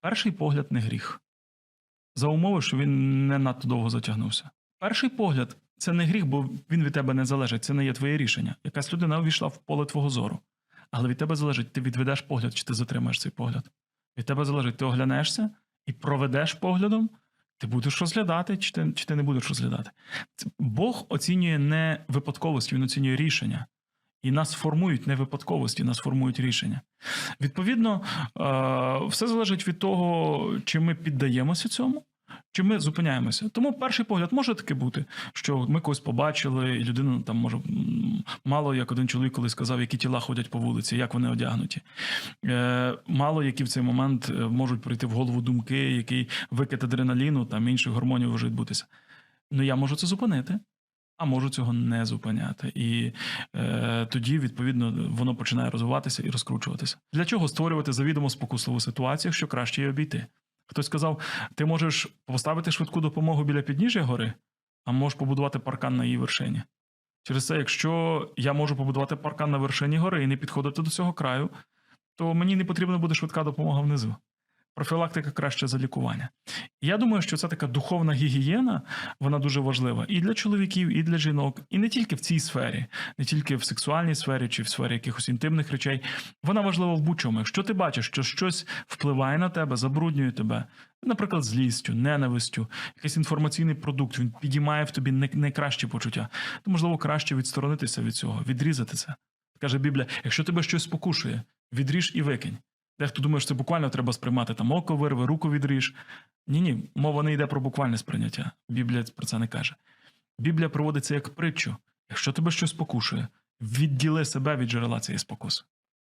Перший погляд не гріх. За умови, що він не надто довго затягнувся. Перший погляд це не гріх, бо він від тебе не залежить, це не є твоє рішення. Якась людина увійшла в поле твого зору. Але від тебе залежить, ти відведеш погляд, чи ти затримаєш цей погляд. Від тебе залежить, ти оглянешся і проведеш поглядом, ти будеш розглядати, чи ти, чи ти не будеш розглядати. Бог оцінює не випадковості, він оцінює рішення. І нас формують не випадковості, нас формують рішення. Відповідно, е, все залежить від того, чи ми піддаємося цьому, чи ми зупиняємося. Тому перший погляд може таки бути, що ми когось побачили, і людина там може мало як один чоловік колись сказав, які тіла ходять по вулиці, як вони одягнуті. Е, мало які в цей момент е, можуть прийти в голову думки, який викид адреналіну там інших гормонів може відбутися. Ну я можу це зупинити. А можу цього не зупиняти, і е, тоді відповідно воно починає розвиватися і розкручуватися. Для чого створювати завідомо спокусливу ситуацію, якщо краще її обійти? Хтось сказав: ти можеш поставити швидку допомогу біля підніжжя гори, а можеш побудувати паркан на її вершині. Через це, якщо я можу побудувати паркан на вершині гори і не підходити до цього краю, то мені не потрібна буде швидка допомога внизу. Профілактика краще за лікування. Я думаю, що це така духовна гігієна, вона дуже важлива і для чоловіків, і для жінок, і не тільки в цій сфері, не тільки в сексуальній сфері чи в сфері якихось інтимних речей. Вона важлива в будь-чому. Якщо ти бачиш, що щось впливає на тебе, забруднює тебе, наприклад, злістю, ненавистю, якийсь інформаційний продукт, він підіймає в тобі найкращі почуття, то можливо краще відсторонитися від цього, відрізати це. Каже Біблія: якщо тебе щось спокушує, відріж і викинь. Дехто думає, що це буквально треба сприймати там око вирви, руку відріж. Ні, ні, мова не йде про буквальне сприйняття. Біблія про це не каже. Біблія проводиться як притчу. Якщо тебе щось покушує, відділи себе від джерела цієї спокуси.